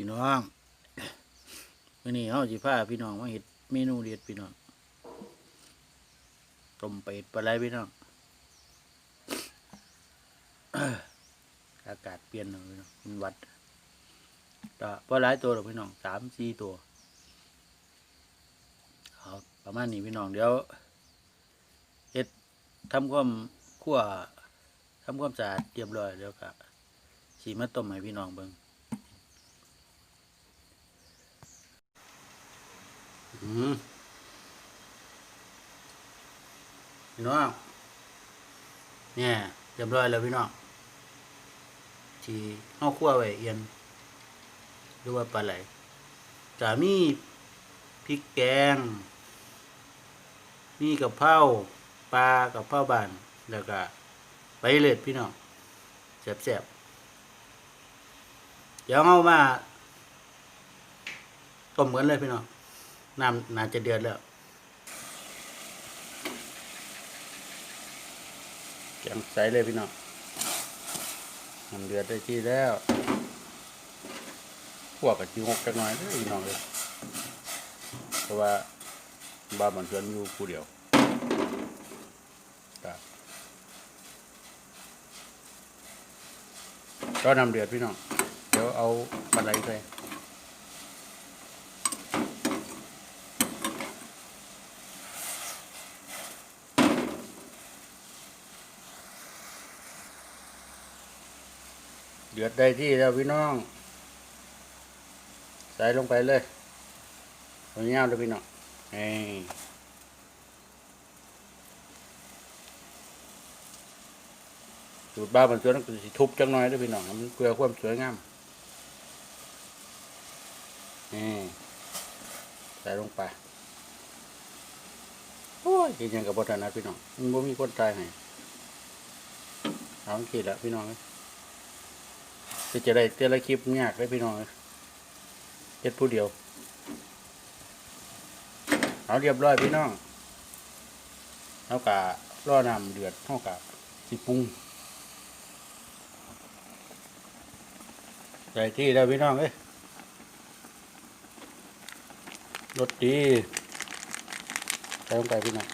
พี่น้องวันนี้เฮาสิพาพี่น้องมาเฮ็ดเมนูเด็ดพี่น้องต้มเป็ดปลาไหลพี่น้องอากาศเปลี่ยนหน่อยพี่น้องมันวัดก็ปลาไหลตัวหรอกพี่น้องสามสี่ตัวเอาประมาณนี้พี่น้องเดี๋ยวเฮ็ดทำความคั่วทำความสะอาดเรียบร้อยแล้วก็สีมาต้มให้พี่น้องเบิ่ง อืม พี่น้องเนี่ยเรียบร้อยแล้วพี่น้องที่เฮาคั่วไว้เอียนหรือว่าปลาไหลจะมีพริกแกง มีกับเพราปลากับเพราบาน แล้วก็ไปเล็ดพี่น้องแซ่บๆเดี๋ยวเอามาต้มกันเลยพี่น้อง น้ำน่าจะเดือดแล้วแกงใสเลยพี่น้องน้ำเดือดได้ที่แล้วพวกกับจีหกจักหน่อยพี่น้องเลยเพราะว่าบ้านมันเชิญอยู่ผู้เดียวก็น้ำเดือดพี่น้อง เดี๋ยวเอาปลาไหลใส่ ดือดได้ที่แล้วพี่น้อง ใส่ลงไปเลยเอาเงามเลยพี่น้องนี่สูตรบ้าบนสวนก็สิทุบจังหน่อยด้วยพี่น้องมันเพื่อความสวยงามนี่ใส่ลงไปโอ้ยกินยังกับบทนะพี่น้องมันบ่มีคนตายให้เอาขีดละพี่น้องเอ้ย ที่จะได้เตละคลิปยากเลยพี่น้องเฮ็ดผู้เดียว เอาเรียบร้อยพี่น้องเอากะรอน้ำเดือดเท่ากะสิปรุงใส่ที่แล้วพี่น้องเอ้ยรสดีใส่ลงไปพี่น้อง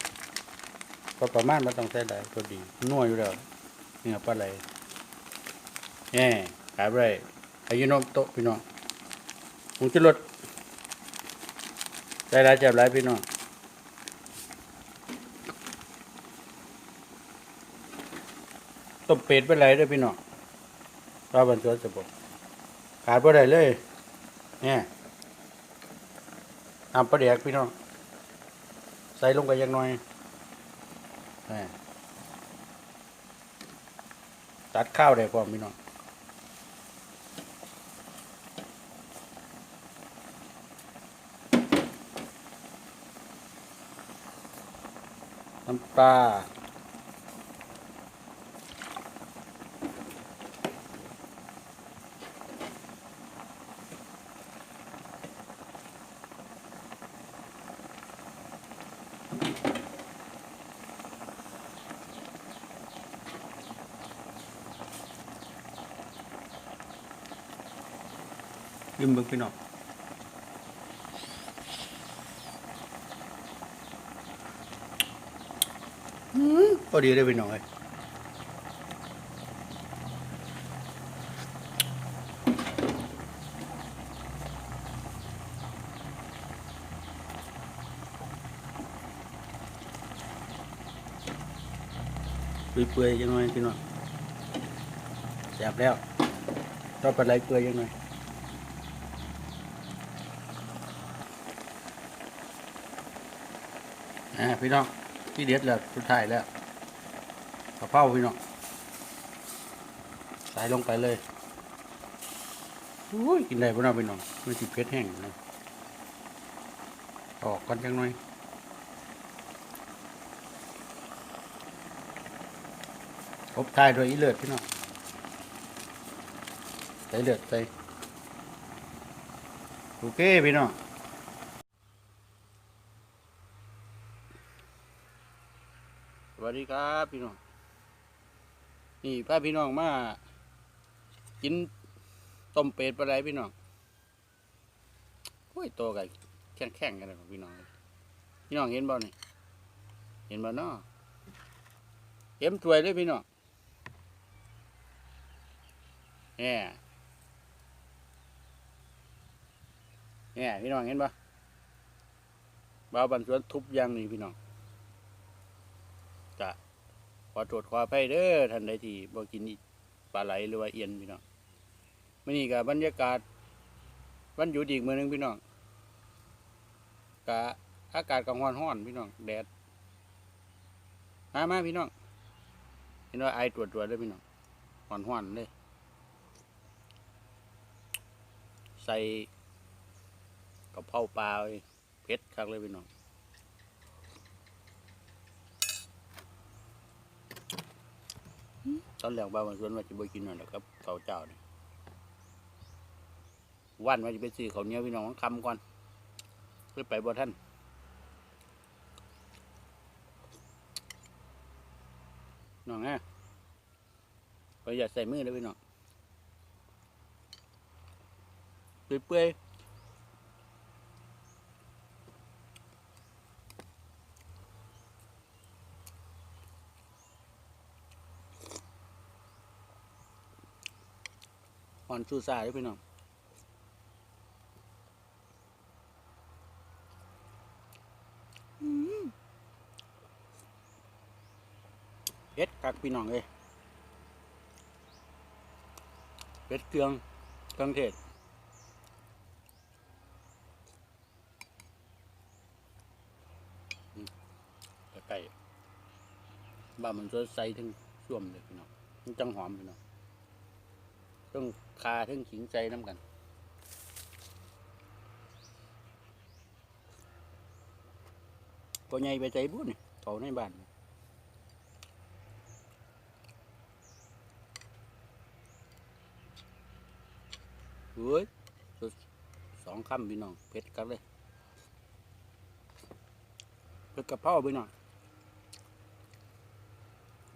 ก็ประมาณมันต้องใส่ได้รสดีนัวอยู่แล้วเนื้อปลาไหลแง่ ขายไปได้อายุนมโตพี่น้องผงชูรสใจร้ายเจ็บร้ายพี่น้องต้มเป็ดไปไรด้วยพี่น้องรอบันสวนสะบกขาดไปได้เลย เนี่ยน้ำปลาแดกพี่น้อง ใส่ลงไปยังน้อยตัดข้าวได้พร้อมพี่น้อง น้ำปลายืมเบิ่งพี่น้อง อดีเลยพี่น้องเอ้ยเปื่อยๆยังไงพี่น้องแซ่บแล้วต้องปลาไหลเปื่อยยังไงอ่าพี่น้องที่เด็ดแล้วสุดท้ายแล้วะเพราพี่น้องใส่ลงไปเลยอุ้ยกินได้พี่น้องพี่น้องไม่ติดเพชรแห้งนะออกกันจังหน่อยครบท้ายด้วยอีเลือดพี่น้องใส่เลือดใส่โอเคพี่น้องสวัสดีครับพี่น้อง นี่พาพี่น้องมากินต้มเป็ดปลาไหลพี่น้องโอ้ยโตกันแข่งแข่งๆกันเลยพี่น้องพี่น้องเห็นบ่นี่เห็นบ่เนาะเต็มถวยเลยพี่น้องแหน่แหน่พี่น้องเห็นบ่บ่าวบันสวนทุบยางนี่พี่น้อง ขอโทษขออภัยเด้อท่านใดที่บ่กินปลาไหลหรือว่าเอียนพี่น้องมื้อนี้ก็บบรรยากาศวันหยุดอีกมือหนึงพี่น้องกะอากาศก็ร้อนร้อนพี่น้องแดดมามาพี่น้องเห็นว่าไอตรวจตรวจเลยพี่น้องร้อนร้อนเลย ใส่กระเพราปลาไว้เผ็ดคักเลยพี่น้อง ตอนแรกบ้านมันสวนว่าจะไปกินหน่อยนะครับเขาเจ้านี่วันว่าจะไปซื้อเขาเนี้ยพี่น้องคำก่อนเพื่อไปบ่ท่านน้องฮะไปอย่าใส่มือเลยพี่น้องเปื่อยๆ อ่อนชูซาเลยพี่น้องเผ็ดกักพี่น้องเลยเผ็ดเครื่องเครื่องเทศอืมใกล้ๆบ้านมันสดใสถึงช่วมเลยพี่น้องมันจังหอมพี่น้อง ต้องคาถึงขิงใจน้ำกันก็ใหญ่ไปใจบุญนี่เขาในบ้านเฮ้ยสุดสองคำพี่น้อง เผ็ดกันเลยเผ็ดกะเพราพี่น้อง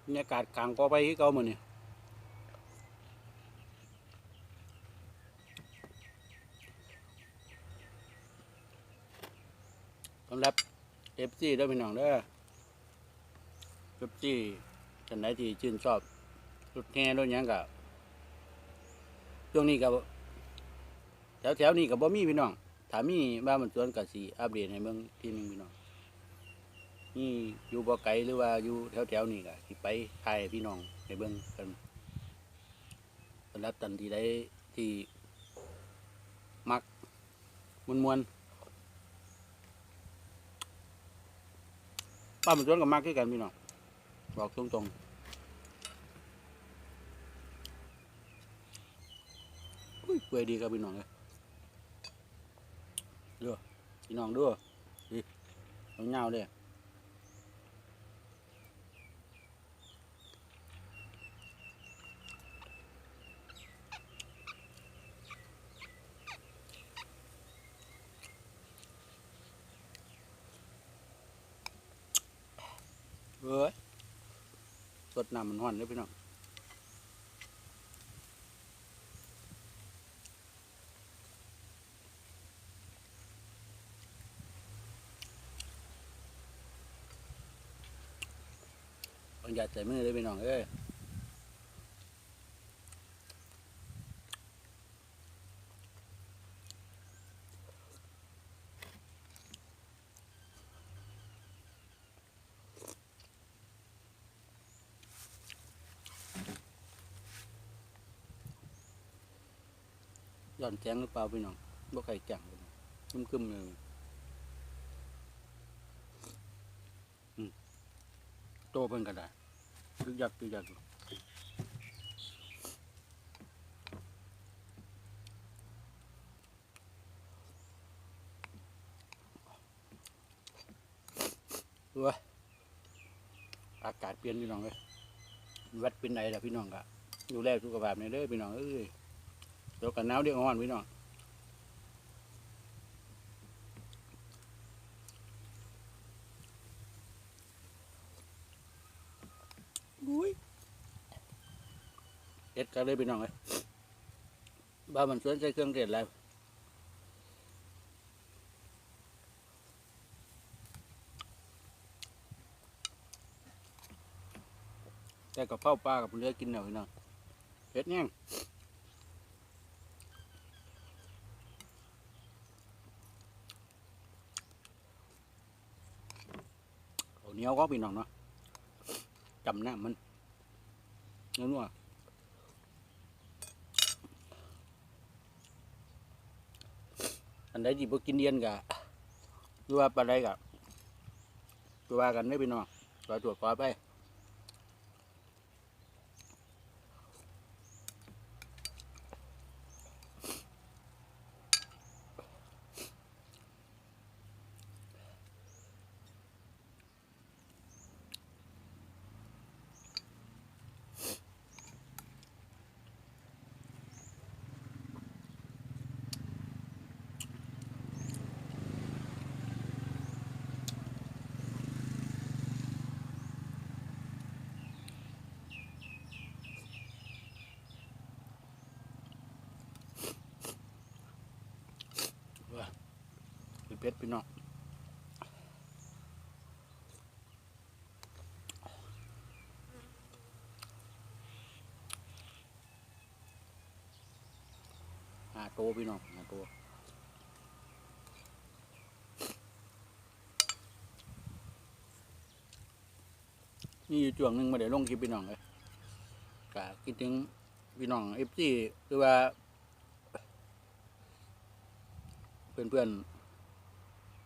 บรรยากาศกลางกอไปที่เก่าหมดเนี่ย สำหรับเอฟซีด้วยพี่น้องเด้อเอฟซีท่านไหนที่ชื่นชอบรถแห่รถหยังกับช่วงนี้กับแถวแถวๆนี้กับบ่มีพี่น้องถามีบ้านมันสวนกับสีอัปเดตให้เบิ่งทีหนึงพี่น้องนี่อยู่บ่ไกลหรือว่าอยู่แถวแถวๆนี้ก็สิไปถ่ายพี่น้องให้เบิ่งกันสำหรับตันที่ได้ที่มักมวนมวนๆ บ้ามันชวนกับมากคือกันพี่น้องบอกตรงๆอุ้ยเปื่อยดีครับพี่น้องเลยพี่น้องด้วยดิเงาเลย ดน้ำมันห่อนเลยพี่น้องต้องอย่าใส่มือเลยพี่น้องเอ้ย อนแจ้งหรือเปล่าพี่น้องบ่ไข่แจ้งคึมคึมเลยโตเพิ่นก็ได้ยึกยักยึกยักอยู่ว้ยอากาศเปลี่ยนพี่น้องเลยวัดเป็นไหนล่ะพี่น้องกะดูแลสุขภาพเนี่ยเด้อพี่น้องเอ้ย เดี๋ยวกันหนาวเดี๋ยวอ่อนพี่น้องอุ้ยเอ็ดกันเลยพี่น้องเลยบ้ามันสวนใช้เครื่องเจ็ดแล้วแต่กับข้าปลากับเนื้อกินหน่อยนะเผ็ดเนี่ย เหนียวก็พี่น้องเนาะจำหน้ามันนัวๆอันใดที่บ่กินเดียนกะหรือว่าปลาใดกะตัวว่ากันได้พี่น้องตัวตรวจปลอไป เพชรพี่น้องหาโตวพี่น้องหาโตวนี่อยู่ช่วงหนึ่งมาเดี๋ยวลงคลิปพี่น้องเลยกะคิดถึงพี่น้องเอฟซีหรือว่า เพื่อนเพื่อนๆ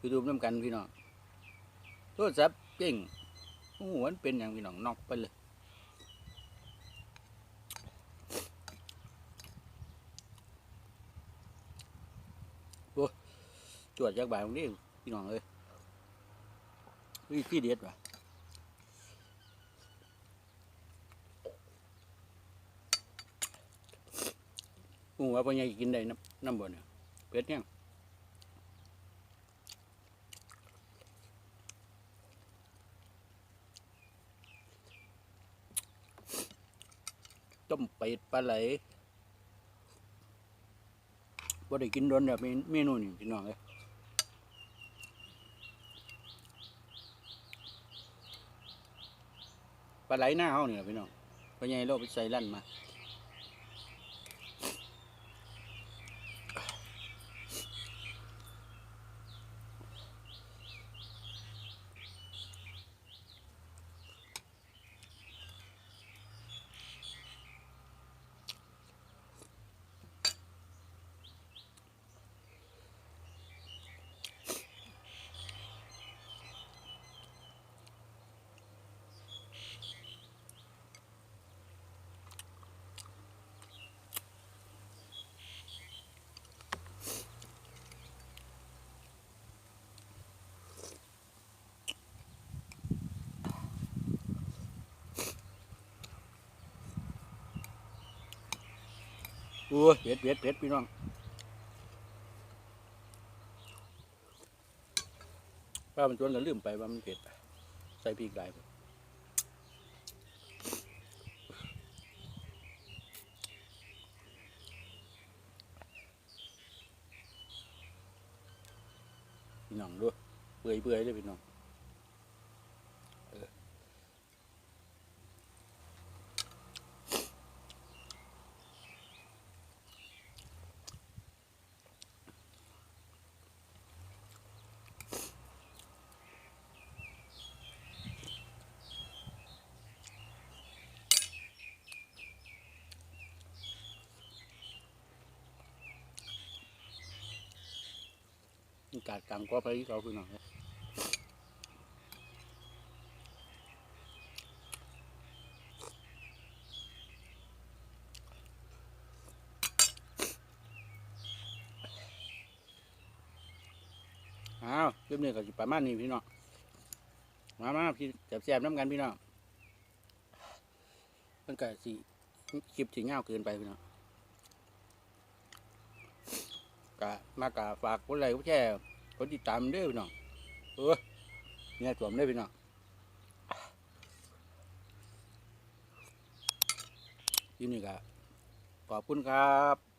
คือดูน้ำกันพี่น้องโทรศัพท์เก่งโอ้โหมันเป็นอย่างพี่น้องนอกไปเลยโอ้ตรวจจากบ่ายตรงนี้พี่น้องเลยวิธีเด็ดว่ะโอ้โหว่าพ่อใหญ่กินได้น้ำน้ำบ่เนี่ยเป็ดเนี่ย ต้มเป็ดปลาไหลบ่ได้กินโดนแบบเมนูนี่พี่น้องเลยปลาไหลหน้าเฮานี่ล่ะพี่น้องพอใหญ่เราไปใส่ลั่นมา โอ้ยเผ็ดเผ็ดเผ็ดพี่น้องป้ามันจวนแล้วลืมไปว่ามันเผ็ดใส่พริกหลายไปพี่น้องดูเปื่อยเปื่อยเลยพี่น้องาดกลางก็ไปที่เขาพี่น้อยอ้าวคลิปนี้ก็สิประมาณนี้พี่น้องมามาพี่แซ่บๆน้ำกันพี่น้องมันก็สิคลิปสิเงาเกินไปพี่น้องกะมากะฝากกดไลค์กดแช่ ร์กดติดตามเด้อพี่น้องเออเนี่ยสวมเด้อพี่น้องที่นี่ก็ขอบคุณครับ